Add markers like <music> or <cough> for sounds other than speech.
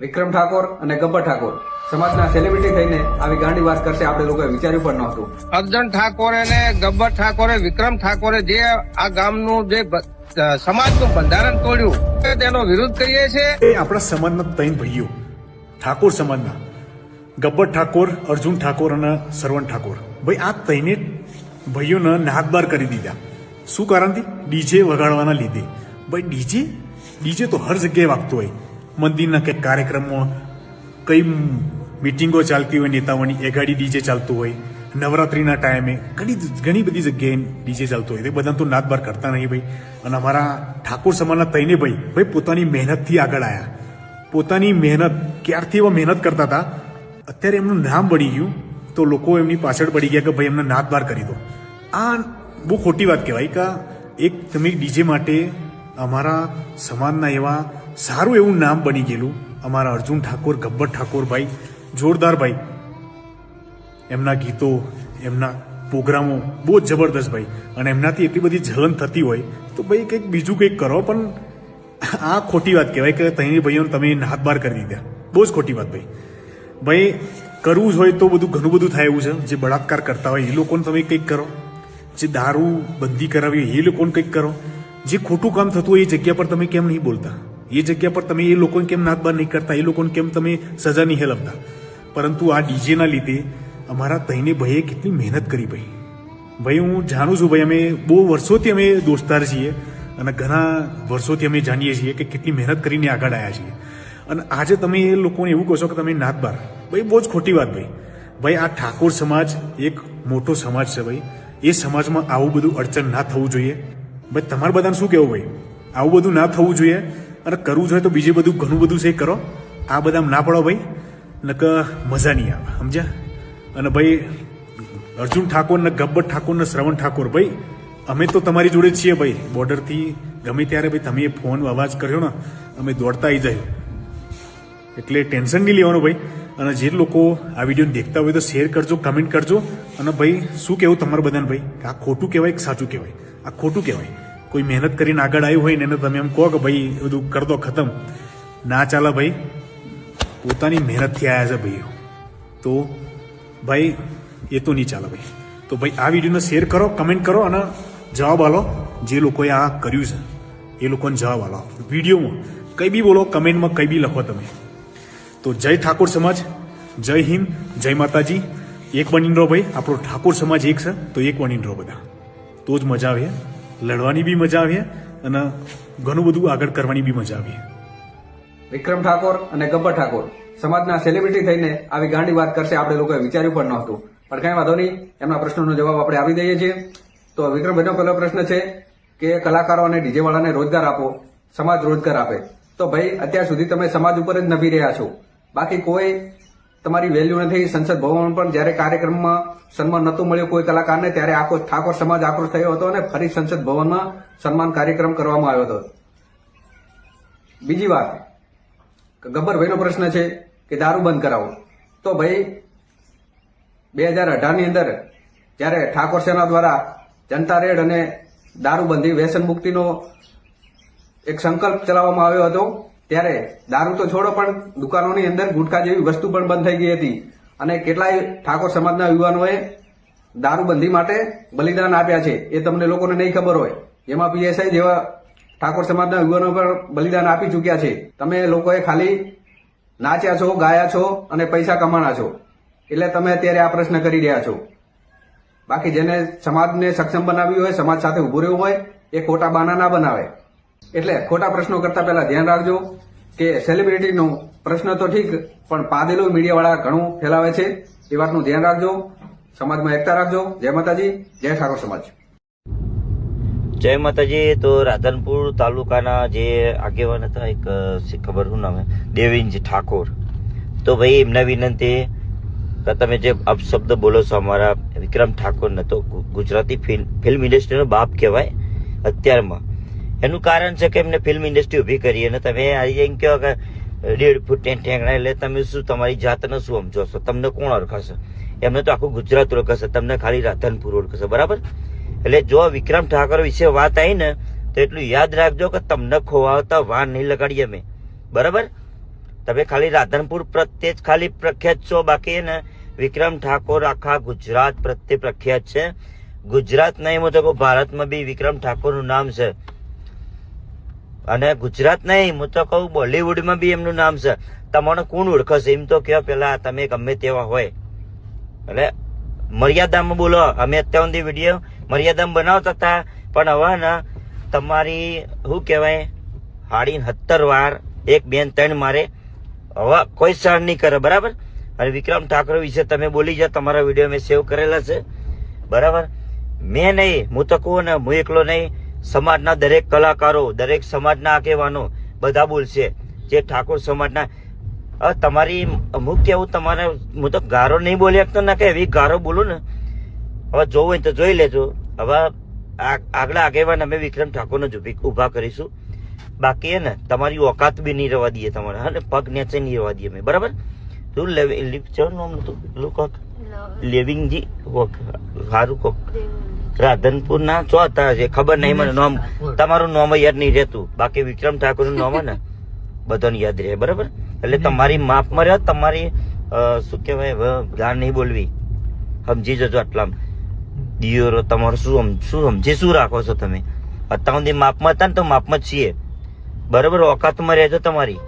વિક્રમ ઠાકોર અને ગબ્બર ઠાકોર. સમાજના સેલિબ્રિટી થઈને આવી ગાંડી વાત કરશે આપણે લોકોએ વિચાર્યું પણ નહોતું. અર્જન ઠાકોરે ને ગબ્બર ઠાકોરે વિક્રમ ઠાકોરે જે આ ગામનું જે સમાજનું બંધારણ તોડ્યું તેનો વિરોધ કરીએ છીએ. આપણા સમાજના ત્રણ ભાઈઓ ઠાકોર સમાજના. ગબ્બર ઠાકોર અર્જુન ઠાકોર અને સરવણ ઠાકોર. ભાઈ આ ત્રણે ભાઈઓને નાગબાર કરી દીધા. શું કારણથી ડીજે વગાડવાના લીધે. ભાઈ ડીજે ડીજે તો હર જગ્યાએ વાગતો હોય. મંદિરના કંઈક કાર્યક્રમો કઈ મિટિંગો ચાલતી હોય, નેતાઓની એ ડીજે ચાલતું હોય, નવરાત્રિના ટાઈમે ઘણી ઘણી બધી જગ્યાએ ડીજે ચાલતું હોય. તે બધા તો નાદબાર કરતા નહીં ભાઈ. અને અમારા ઠાકોર સમાજના તઈને ભાઈ ભાઈ પોતાની મહેનતથી આગળ આવ્યા પોતાની મહેનત, ક્યારથી એવા મહેનત કરતા હતા? અત્યારે એમનું નામ બની ગયું, તો લોકો એમની પાછળ પડી ગયા કે ભાઈ એમને નાદબાર કરી દો. આ બહુ ખોટી વાત કહેવાય કે એક તમે ડીજે માટે અમારા સમાજના એવા સારું એવું નામ બની ગયેલું અમારા અર્જુન ઠાકોર, ગબ્બર ઠાકોરભાઈ, જોરદારભાઈ. એમના ગીતો, એમના પ્રોગ્રામો બહુ જ જબરદસ્ત ભાઈ. અને એમનાથી એટલી બધી જલન થતી હોય તો ભાઈ કંઈક બીજું કંઈક કરો, પણ આ ખોટી વાત કહેવાય કે તૈની ભાઈઓને તમે હાથબાર કરી દીધા. બહુ જ ખોટી વાત ભાઈ. ભાઈ, કરવું જ હોય તો બધું ઘણું બધું થાય એવું છે. જે બળાત્કાર કરતા હોય એ લોકોને તમે કંઈક કરો. જે દારૂ બંધી કરાવી એ લોકોને કંઈક કરો. જે ખોટું કામ થતું હોય એ જગ્યા પર તમે કેમ નહીં બોલતા? એ જગ્યા પર તમે એ લોકોને કેમ નાતબાર નહીં કરતા? એ લોકોને કેમ તમે સજા નહીં હેલવતા? પરંતુ આ ડીજેના લીધે અમારા તઈને ભાઈએ કેટલી મહેનત કરી ભાઈ. ભાઈ, હું જાણું છું ભાઈ, અમે બહુ વર્ષોથી અમે દોસ્તાર છીએ અને ઘણા વર્ષોથી અમે જાણીએ છીએ કે કેટલી મહેનત કરીને આગળ આવ્યા છીએ. અને આજે તમે એ લોકોને એવું કહો છો કે તમે નાત બાર. ભાઈ, બહુ જ ખોટી વાત ભાઈ. ભાઈ, આ ઠાકોર સમાજ એક મોટો સમાજ છે ભાઈ. એ સમાજમાં આવું બધું અડચણ ના થવું જોઈએ. ભાઈ, તમારે બધાને શું કહેવું ભાઈ? આવું બધું ના થવું જોઈએ અને કરવું જોઈએ તો બીજું બધું ઘણું બધું છે, કરો. આ બધા ના પડો ભાઈ. નક મજા નહીં આવે, સમજ્યા? અને ભાઈ, અર્જુન ઠાકોર ને ગબ્બર ઠાકોર ને શ્રવણ ઠાકોર, ભાઈ, અમે તો તમારી જોડે છીએ ભાઈ. બોર્ડરથી ગમે ત્યારે ભાઈ તમે ફોન અવાજ કર્યો ને, અમે દોડતા આવી જાય એટલે ટેન્શન નહીં લેવાનું ભાઈ. અને જે લોકો આ વીડિયો દેખતા હોય તો શેર કરજો કમેન્ટ કરજો. અને ભાઈ, શું કહેવું તમારા બધાને ભાઈ? આ ખોટું કહેવાય કે સાચું કહેવાય? આ ખોટું કહેવાય. કોઈ મહેનત કરીને આગળ આવ્યું હોય ને એને તમે એમ કહો કે ભાઈ બધું કર દો ખતમ. ના, ચાલે ભાઈ, પોતાની મહેનતથી આવ્યા છે ભાઈઓ. તો ભાઈ, એ તો નહીં ચાલે ભાઈ. તો ભાઈ, આ વિડીયોને શેર કરો કમેન્ટ કરો અને જવાબ આલો જે લોકોએ આ કર્યું છે. એ લોકોને જવાબ આલો. વિડીયોમાં કંઈ બી બોલો, કમેન્ટમાં કંઈ બી લખો તમે. તો જય ઠાકોર સમાજ, જય હિન્દ, જય માતાજી. એક બનીને રહો ભાઈ, આપણો ઠાકોર સમાજ એક છે, તો એક બનીને રહો બધા. તો જ મજા આવે. લડવાની બી મજા આવીએ અને ઘણું બધું આગળ કરવાની બી મજા આવી વિક્રમ ઠાકોર અને ગબ્બર ઠાકોર સમાજના સેલિબ્રિટી થઈને આવી ગાંડી વાત કરશે આપણે લોકોએ વિચાર્યું પણ નહોતું. પણ કઈ વાંધો નહીં, એમના પ્રશ્નોનો જવાબ આપણે આપી દઈએ છીએ. તો વિક્રમભાઈનો પહેલો પ્રશ્ન છે કે કલાકારો અને ડીજે વાળાને રોજગાર આપો, સમાજ રોજગાર આપે. તો ભાઈ, અત્યાર સુધી તમે સમાજ ઉપર જ નભી રહ્યા છો. બાકી કોઈ તમારી વેલ્યુ નથી. સંસદ ભવન પણ જ્યારે કાર્યક્રમમાં સન્માન નહોતું મળ્યું કોઈ કલાકારને, ત્યારે આખો ઠાકોર સમાજ આક્રોશ થયો હતો અને ફરી સંસદ ભવનમાં સન્માન કાર્યક્રમ કરવામાં આવ્યો હતો. બીજી વાત ગબ્બરભાઈનો પ્રશ્ન છે કે દારૂ બંધ કરાવો. તો ભાઈ, બે હજાર અઢારની અંદર જ્યારે ઠાકોર સેના દ્વારા જનતા રેડ અને દારૂબંધી વ્યસન મુક્તિનો એક સંકલ્પ ચલાવવામાં આવ્યો હતો ત્યારે દારૂ તો છોડો, પણ દુકાનોની અંદર ગુટખા જેવી વસ્તુ પણ બંધ થઈ ગઈ હતી. અને કેટલાય ઠાકોર સમાજના યુવાનોએ દારૂબંધી માટે બલિદાન આપ્યા છે. એ તમને લોકોને નહીં ખબર હોય. જેમાં પીએસઆઈ જેવા ઠાકોર સમાજના યુવાનો પણ બલિદાન આપી ચૂક્યા છે. તમે લોકોએ ખાલી નાચ્યા છો, ગાયા છો અને પૈસા કમાણા છો. એટલે તમે અત્યારે આ પ્રશ્ન કરી રહ્યા છો. બાકી જેને સમાજને સક્ષમ બનાવ્યું હોય, સમાજ સાથે ઉભું રહેવું હોય, એ ખોટા બાના ના બનાવે. એટલે ખોટા પ્રશ્નો કરતા પહેલા ધ્યાન રાખજો કે સેલિબ્રિટીનો પ્રશ્ન તો ઠીક, પણ પાદેલું મીડિયાવાળા ઘણું ફેલાવે છે. એ વાતનું ધ્યાન રાખજો. સમાજમાં એકતા રાખજો. જય માતાજી, જય ઠાકોર સમાજ. જય માતાજી, તો રાધનપુર તાલુકાના જે આગેવાન હતા, એક ખબર શું નામ? દેવિંજ ઠાકોર. તો ભાઈ, એમને વિનંતી તમે જે અપશબ્દ બોલો છો, અમારા વિક્રમ ઠાકોરને તો ગુજરાતી ફિલ્મ ઇન્ડસ્ટ્રીનો બાપ કહેવાય અત્યારમાં. એનું કારણ છે કે એમને ફિલ્મ ઇન્ડસ્ટ્રી ઊભી કરી અને તમે એમ કહો કે દેડ ફૂટ ઠેંગણા એટલે તમે શું, તમારી જાતને શું સમજો છો તમને કોણ ઓળખાશે? એમને તો આખું ગુજરાત ઓળખાશે, તમને ખાલી રાધનપુર ઓળખાશે, બરાબર? એટલે જો વિક્રમ ઠાકોર વિશે વાત આવી ને, તો એટલું યાદ રાખજો કે તમને ખોવાવતા વાન નહીં લગાડીએ અમે. બરાબર? તમે ખાલી રાધનપુર પ્રત્યે જ ખાલી પ્રખ્યાત છો, બાકી ને વિક્રમ ઠાકોર આખા ગુજરાત પ્રત્યે પ્રખ્યાત છે. ગુજરાત નહીં હું તો ભારતમાં બી વિક્રમ ઠાકોરનું નામ છે. અને ગુજરાત નહીં, હું તો કહું બોલિવૂડમાં બી એમનું નામ છે. તમને કોણ ઓળખશે? એમ તો કયો પેલા તમે ગમે તેવા હોય. એટલે મર્યાદામાં બોલો. અમે અત્યાર સુધી વીડિયો મર્યાદામાં બનાવતા હતા, પણ હવે ને તમારી, શું કહેવાય, હાડી સત્તર વાર એક બેન ત્રણ મારે હવે કોઈ સહન નહીં કરે, બરાબર? અને વિક્રમ ઠાકોર વિશે તમે બોલી જાઓ, તમારા વીડિયો મેં સેવ કરેલા છે. બરાબર? મેં નહીં, હું તો કહું ને, હું એકલો નહીં. સમાજના દરેક કલાકારો દરેક સમાજના આગેવાનો બધા બોલશે. જે ઠાકોર સમાજના તમારી અમુક કેવું તમારે હું તો ગારો નહીં બોલી શકતો ના કે એવી ગારો બોલું ને. હવે જોવું હોય તો જોઈ લેજો. હવે આ- આગલા આગેવાન અમે વિક્રમ ઠાકોરને જ ઊભા કરીશું. બાકી હે ને તમારી ઓકાત બી નહીં રહેવા દઈએ તમારે હા ને? પગ નેચે નહીં રહેવા દઈએ અમે બરાબર? શું લેવી લિપ છે નામ હતું પેલું કોક લેવિંગજી કોક સારું કોક. રાધનપુર ના ચો હતા છે ખબર નહીં મને નામ તમારું નામ યાદ નહીં રહેતું. બાકી વિક્રમ ઠાકોરનું નામ ને <laughs> બધાને યાદ રહે બરાબર? એટલે તમારી માપમાં રહ્યો તમારી શું કહેવાય હવે નહીં બોલવી. સમજી જજો આટલા દિયોરો તમારું શું શું સમજી શું રાખો છો તમે? અત્યાર સુધી માપમાં હતા ને તો માપમાં જ છીએ. બરાબર? ઓકાતમાં રહેજો તમારી.